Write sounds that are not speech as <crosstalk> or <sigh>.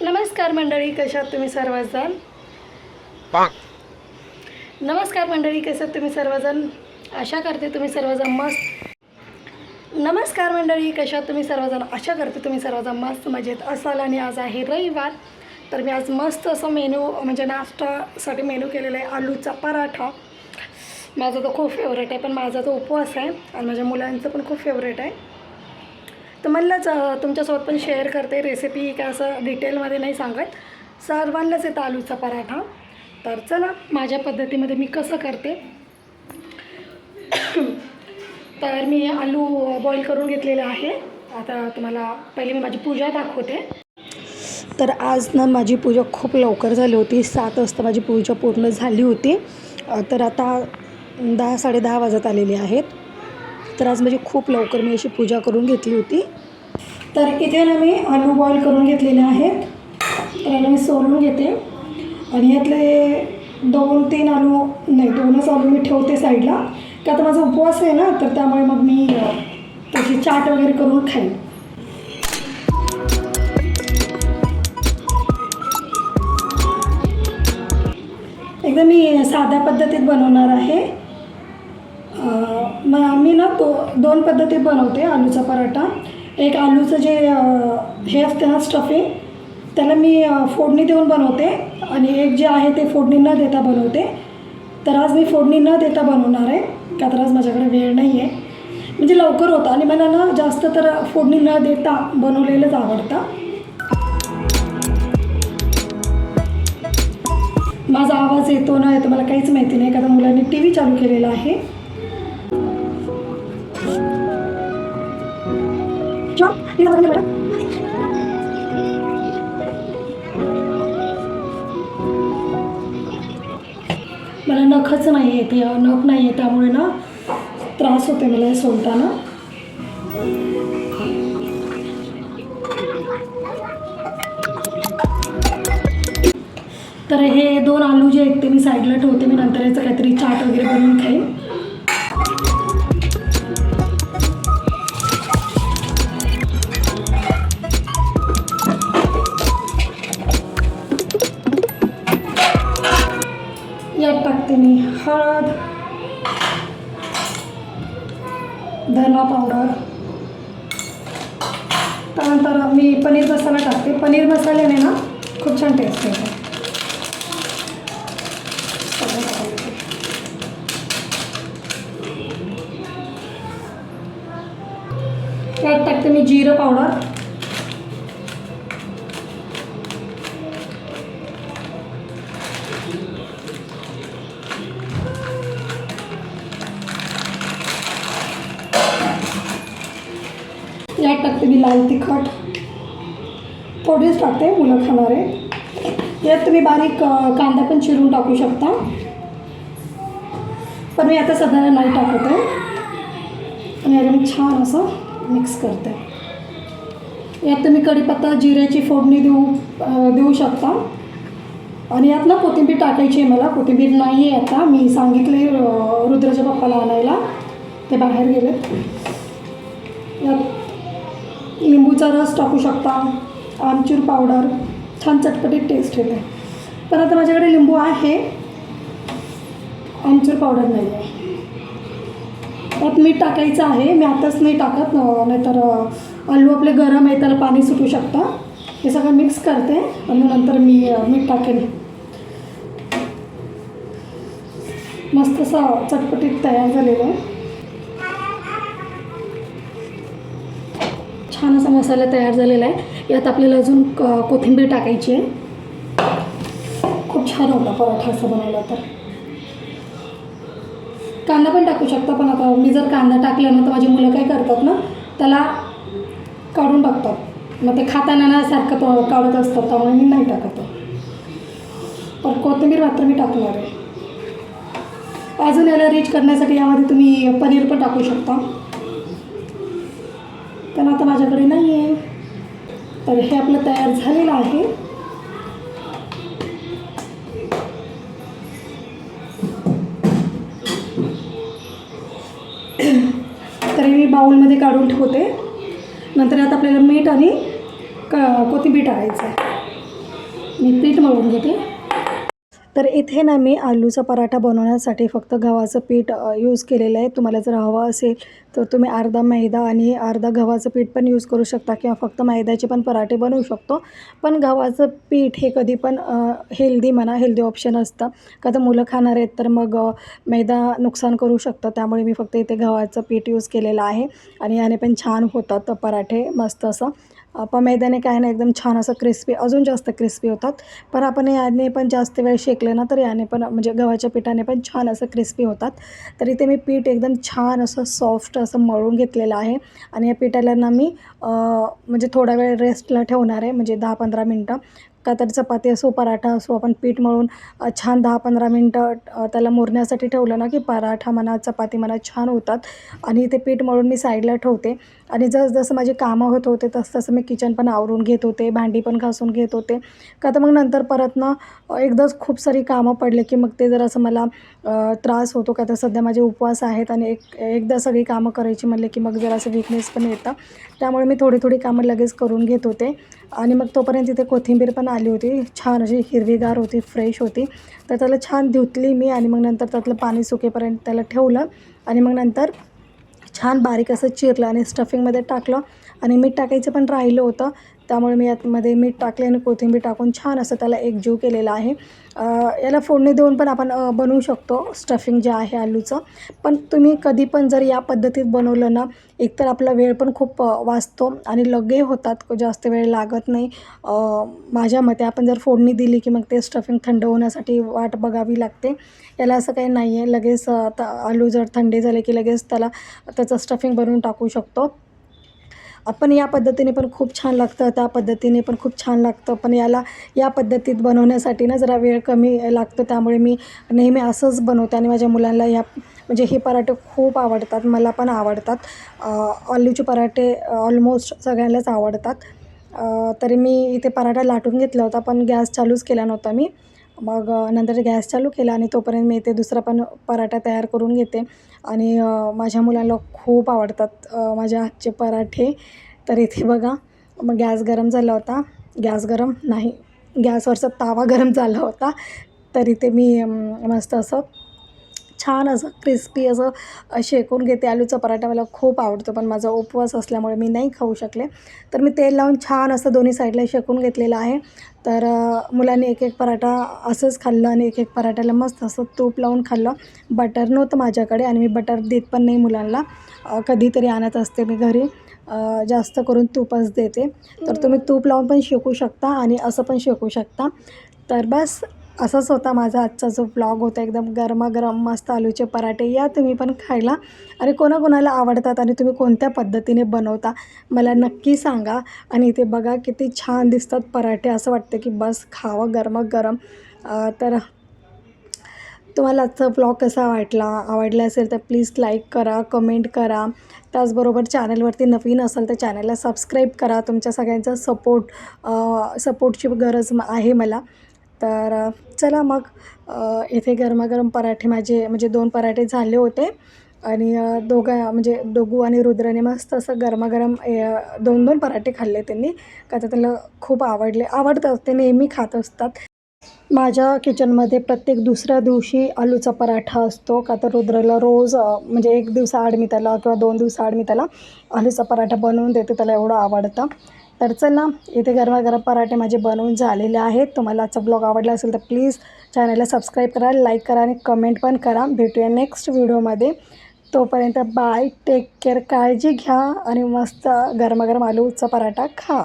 नमस्कार मंडळी कशात तुम्ही सर्वजण? नमस्कार मंडळी कशात तुम्ही सर्वजण? आशा करते तुम्ही सर्वजण मस्त. नमस्कार मंडळी कशात तुम्ही सर्वजण? आशा करते तुम्ही सर्वजण मस्त मजेत असाल आणि आज आहे रविवार. तर मी आज मस्त असं मेनू म्हणजे नाश्तासाठी मेनू केलेला आहे आलूचा पराठा. माझा तो खूप फेवरेट आहे पण माझा तो उपवास आहे आणि माझ्या मुलांचं पण खूप फेवरेट आहे. तर म्हणलंच तुमच्यासोबत पण शेअर करते. रेसिपी काय असं डिटेलमध्ये नाही सांगत. सर्वांनाच येतं आलूचा पराठा. तर चला माझ्या पद्धतीमध्ये मी कसं करते. <coughs> तर मी आलू बॉईल करून घेतलेलं आहे. आता तुम्हाला पहिले मी माझी पूजा दाखवते. तर आज ना माझी पूजा खूप लवकर झाली होती. सात वाजता माझी पूजा पूर्ण झाली होती. तर आता दहा साडेदहा वाजत आलेली आहेत. तर आज म्हणजे खूप लवकर मी अशी पूजा करून घेतली होती. तर इथे ना मी आलू बॉईल करून घेतलेले आहेत. तर याला मी सोलून घेते. आणि यातले दोन तीन आलू नाही दोनच आलू मी ठेवते साईडला का आता माझा उपवास आहे ना तर त्यामुळे मग मी त्याची चाट वगैरे करून खाईन. एकदम मी साध्या पद्धतीत बनवणार आहे. मग आम्ही ना तो दोन पद्धतीत बनवते आलूचा पराठा. एक आलूचं जे हे असते ना स्टफिंग त्याला मी फोडणी देऊन बनवते. आणि एक जे आहे ते फोडणी न देता बनवते. तर आज मी फोडणी न देता बनवणार आहे का तर आज माझ्याकडे वेळ नाही आहे म्हणजे लवकर होतं आणि मला ना जास्त तर फोडणी न देता बनवलेलंच आवडतं. माझा आवाज येतो ना येतो मला काहीच माहिती नाही कारण मुलांनी टी व्ही चालू केलेला आहे. मला नखच नाही येते नख नाही आहे त्यामुळे ना त्रास होते मला हे तर हे दोन आलू जे आहेत ते मी साईडला ठेवते मी नंतर याचं काहीतरी चाट वगैरे बनवून खाईन. हळद धना पावडर. त्यानंतर मी पनीर मसाला टाकते. पनीर मसाल्याने ना खूप छान टेस्ट येते. त्यात टाकते मी जिरं पावडर. यात टाकते मी लाल तिखट. थोडीच टाकते मुलं खाणारे. यात तुम्ही बारीक कांदा पण चिरून टाकू शकता. पण मी आता सध्या नाही टाकत आहे. आणि याला मी छान असं मिक्स करते. यात तुम्ही कढीपत्ता जिऱ्याची फोडणी देऊ देऊ शकता. आणि यात ना कोथिंबीर टाकायची आहे मला. कोथिंबीर नाही आहे आता. मी सांगितले रुद्राच्या पप्पाला आणायला. ते बाहेर गेलेत. यात लिंबूचा रस टाकू शकता आमचूर पावडर छान चटपटीत टेस्ट येते. पण आता माझ्याकडे लिंबू आहे. आमचूर पावडर नाही आहे. त्यात मीठ टाकायचं आहे. मी आताच नाही टाकत नाहीतर आलू आपले गरम आहे त्याला पाणी सुटू शकता. हे सगळं मिक्स करते. आणि नंतर मी मीठ टाकेन. मस्त असं चटपटीत तयार झालेलं आहे. छान असा मसाला तयार झालेला आहे. यात आपल्याला अजून क- कोथिंबीर टाकायची आहे. खूप छान होता पराठा असं बनवला तर. कांदा पण टाकू शकता पण आता मी जर कांदा टाकला ना तर माझी मुलं काय करतात ना त्याला काढून टाकतात मग ते खाताना ना सारखं तो काढत असतात त्यामुळे मी नाही टाकत पण कोथिंबीर मात्र मी टाकणार आहे. अजून याला रिच करण्यासाठी यामध्ये तुम्ही पनीर पण टाकू शकता. पण आता माझ्याकडे नाही आहे तर हे आपलं तयार झालेलं आहे. तर मी बाऊलमध्ये काढून ठेवते. नंतर आता आपल्याला मीठ आणि क कोथिंबीर टाकायचं आहे. मी पीठ मळून घेते. तर इथे ना मी आलूचा पराठा बनवण्यासाठी फक्त गव्हाचं पीठ यूज केलेलं आहे. तुम्हाला जर हवं असेल तर तुम्ही अर्धा मैदा आणि अर्धा गव्हाचं पीठ पण यूज करू शकता किंवा फक्त मैद्याचे पण पराठे बनवू शकतो. पण गव्हाचं पीठ हे कधी पण हेल्दी म्हणा हेल्दी ऑप्शन असतं. का तर मुलं खाणार आहेत तर मग मैदा नुकसान करू शकतं. त्यामुळे मी फक्त इथे गव्हाचं पीठ यूज केलेलं आहे. आणि याने पण छान होतात पराठे मस्त असं. पण मैद्याने काय ना एकदम छान असं क्रिस्पी अजून जास्त क्रिस्पी होतात. पण आपण याने पण जास्त वेळ शेकले ना तर याने पण म्हणजे गव्हाच्या पिठाने पण छान असं क्रिस्पी होतात. तर इथे मी पीठ एकदम छान असं सॉफ्ट असं मळून घेतलेलं आहे. आणि या पिठाला ना मी म्हणजे थोडा वेळ रेस्टला ठेवणार आहे म्हणजे दहा पंधरा मिनटं. का तर चपाती असो पराठा असो आपण पीठ मळून छान दहा पंधरा मिनटं त्याला मुरण्यासाठी ठेवलं ना की पराठा म्हणा चपाती म्हणा छान होतात. आणि ते पीठ मळून मी साईडला ठेवते. आणि जसजसं माझी कामं होत होते तसं तसं मी किचन पण आवरून घेत होते भांडी पण घासून घेत होते. का तर मग नंतर परत ना एकदाच खूप सारी कामं पडले की मग ते जरासं मला त्रास होतो. का तर सध्या माझे उपवास आहेत आणि एक एकदा सगळी कामं करायची म्हणले की मग जरासं विकनेस पण येतं. त्यामुळे मी थोडी थोडी कामं लगेच करून घेत होते. आणि मग तोपर्यंत तिथे कोथिंबीर पण आली होती. छान अशी हिरवीगार होती फ्रेश होती. तर त्याला छान धुतली मी आणि मग नंतर त्यातलं पाणी सुकेपर्यंत त्याला ठेवलं आणि मग नंतर छान बारीक असं चिरलं आणि स्टफिंगमध्ये टाकलं. आणि मीठ टाकायचं पण राहिलं होतं. त्यामुळे मी यातमध्ये मीठ टाकले आणि कोथिंबीर टाकून छान असं त्याला एकजीव केलेला आहे. याला फोडणी देऊन पण आपण बनवू शकतो स्टफिंग जे आहे आलूचं. पण तुम्ही कधी पण जर या पद्धतीत बनवलं ना एकतर आपला वेळ पण खूप वाचतो आणि लगे होतात जास्त वेळ लागत नाही. माझ्या मते आपण जर फोडणी दिली की मग ते स्टफिंग थंड होण्यासाठी वाट बघावी लागते. याला असं काही नाही आहे लगेच आता आलू जर थंडे झाले की लगेच त्याला त्याचं स्टफिंग बनवून टाकू शकतो. आपण या पद्धतीने पण खूप छान लागतं त्या पद्धतीने पण खूप छान लागतं. पण याला या पद्धतीत बनवण्यासाठी ना जरा वेळ कमी लागतो. त्यामुळे मी नेहमी असंच बनवते आणि माझ्या मुलांना ह्या म्हणजे हे पराठे खूप आवडतात मला पण आवडतात. आलूचे पराठे ऑलमोस्ट सगळ्यांनाच आवडतात. तरी मी इथे पराठा लाटून घेतला होता पण गॅस चालूच केला नव्हता मी. मग नंतर गॅस चालू केला आणि तोपर्यंत मी ते दुसरा पण पराठा तयार करून घेते. आणि माझ्या मुलांना खूप आवडतात माझ्या हातचे पराठे. तर इथे बघा मग गॅस गरम झाला होता. गॅस गरम नाही गॅसवरचा तावा गरम झाला होता. तर इथे मी मस्त असं छान असं क्रिस्पी असं शेकून घेते. आलूचा पराठा मला खूप आवडतो पण माझा उपवास असल्यामुळे मी नाही खाऊ शकले. तर मी तेल लावून छान असं दोन्ही साईडला शेकून घेतलेलं आहे. तर मुलांनी एक एक पराठा असंच खाल्लं आणि एक एक पराठ्याला मस्त असं तूप लावून खाल्लं. बटर नव्हतं माझ्याकडे आणि मी बटर देत पण नाही मुलांना. कधीतरी आणत असते मी घरी. जास्त करून तूपच देते. तर तुम्ही तूप लावून पण शेकू शकता आणि असं पण शेकू शकता. तर बस असाच होता. माझा आजचा जो ब्लॉग होता एकदम गरमागरम मस्त आलूचे पराठे या तुम्ही पण खायला. आणि कोणाकोणाला आवडतात आणि तुम्ही कोणत्या पद्धतीने बनवता मला नक्की सांगा. आणि इथे बघा किती छान दिसतात पराठे. असं वाटतं की बस खावं गरमागरम. तर तुम्हाला आजचा ब्लॉग कसा वाटला आवडला असेल तर प्लीज लाईक करा कमेंट करा. त्याचबरोबर चॅनलवरती नवीन असेल तर चॅनलला सबस्क्राईब करा. तुमच्या सगळ्यांचा सपोर्ट सपोर्टची गरज म- आहे मला. तर चला मग इथे गरमागरम पराठे माझे म्हणजे दोन पराठे झाले होते. आणि दोघा म्हणजे दोघू आणि रुद्राने मस्त असं गरमागरम दोन दोन पराठे खाल्ले त्यांनी. का तर त्याला खूप आवडले. आवडतात ते नेहमी खात असतात. माझ्या किचनमध्ये प्रत्येक दुसऱ्या दिवशी आलूचा पराठा असतो. का तर रुद्राला रोज म्हणजे एक दिवसाआड मी त्याला किंवा दोन दिवसाआड मी त्याला आलूचा पराठा बनवून देते. त्याला एवढं आवडतं. तर चला इथे गरमागरम पराठे माझे बनवून झालेले आहेत. तुम्हाला आजचा ब्लॉग आवडला असेल तर प्लीज चॅनलला सबस्क्राईब करा लाईक करा आणि कमेंट पण करा. भेटूया नेक्स्ट व्हिडिओमध्ये तोपर्यंत बाय टेक केअर काळजी घ्या आणि मस्त गरमागरम आलूचा पराठा खा.